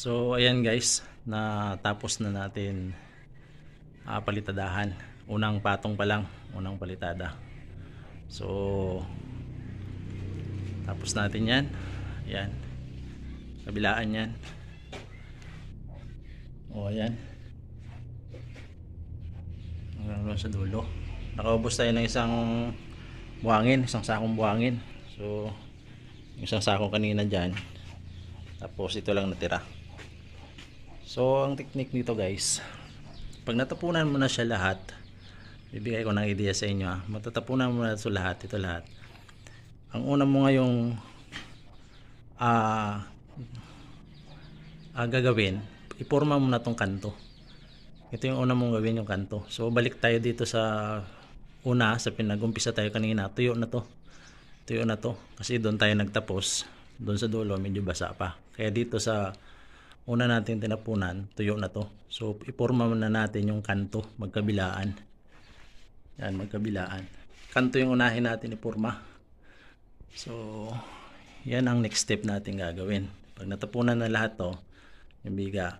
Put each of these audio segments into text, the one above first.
So ayan guys, natapos na natin ah, palitadahan. Unang patong pa lang, unang palitada. So tapos natin 'yan. Ayan. Kabilaan 'yan. O ayan. Hanggang sa dulo. Nakaubos tayo ng isang buhangin, isang sakong buhangin. So isang sakong kanina dyan. Tapos ito lang natira. So, ang technique nito guys, pag natapunan mo na siya lahat, bibigay ko ng idea sa inyo ha. Matatapunan mo na ito lahat, ito lahat. Ang una mo ngayong ah ah, gagawin, iporma mo na tong kanto. Ito yung una mong gawin yung kanto. So, balik tayo dito sa una, sa pinag-umpisa tayo kanina. Tuyo na to. Tuyo na to. Kasi doon tayo nagtapos. Doon sa dulo, medyo basa pa. Kaya dito sa una natin tinapunan, tuyo na to. So, iporma na natin yung kanto, magkabilaan. Yan, magkabilaan. Kanto yung unahin natin iporma. So, yan ang next step natin gagawin. Pag natapunan na lahat to, yung biga,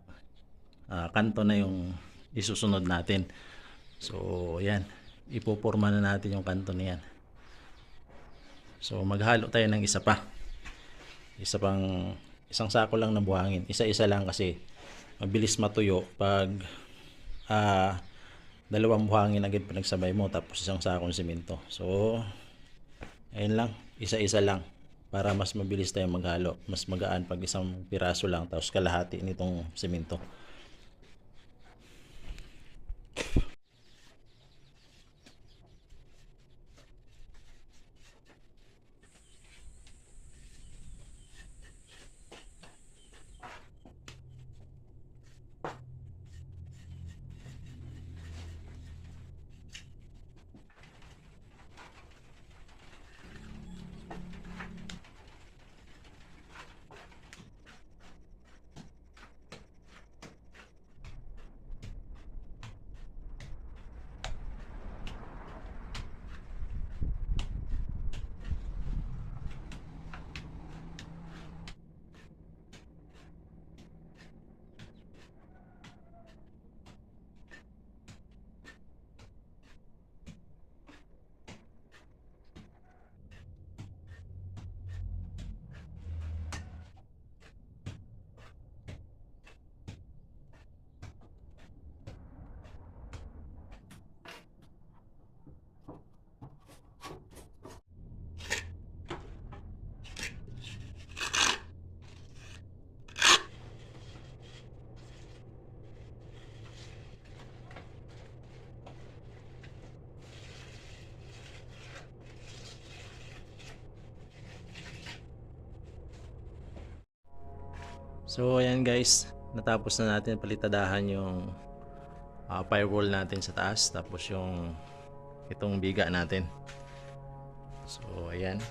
ah, kanto na yung isusunod natin. So, yan. Ipoporma na natin yung kanto na yan. So, maghalo tayo ng isa pa. Isa pang, isang sako lang na buhangin. Isa-isa lang kasi mabilis matuyo pag ah, dalawang buhangin agad pinagsabay mo tapos isang sakong simento. So, ayun lang. Isa-isa lang para mas mabilis tayo maghalo. Mas magaan pag isang piraso lang tapos kalahati nitong simento. So ayan guys, natapos na natin palitadahan yung ah, firewall natin sa taas tapos yung itong biga natin. So ayan.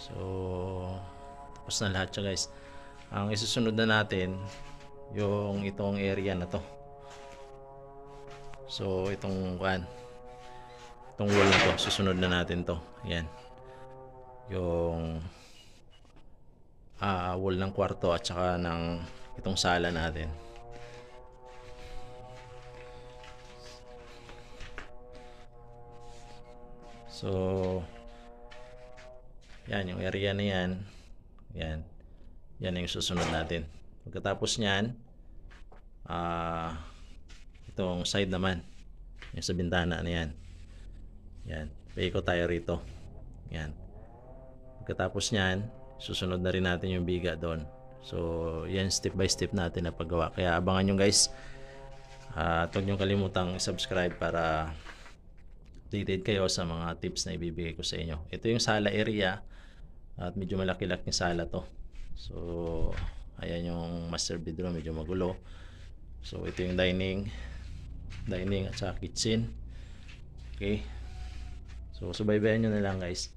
So tapos na lahat siya guys. Ang isusunod na natin yung itong area na to. So itong kuan itong wall na to susunod na natin to. Yan yung ah wall ng kwarto at saka ng itong sala natin. So yan yung area na yan. Yan. Yan yung susunod natin. Pagkatapos nyan ah itong side naman yung sa bintana na yan yan. Paikot tayo rito. Yan. Pagkatapos niyan, susunod na rin natin yung biga doon. So, yan step by step natin na paggawa. Kaya abangan nyo guys. At huwag kalimutang subscribe para updated kayo sa mga tips na ibibigay ko sa inyo. Ito yung sala area. At medyo malaki-laking sala to. So, ayan yung master bedroom. Medyo magulo. So, ito yung dining. Dining at saka kitchen. Okay. So, subaybayan nyo na lang guys.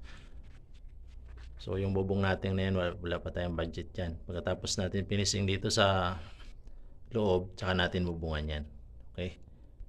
So, yung bubong natin na yan, wala, pa tayong budget yan. Pagkatapos natin finishing dito sa loob, tsaka natin bubungan yan. Okay?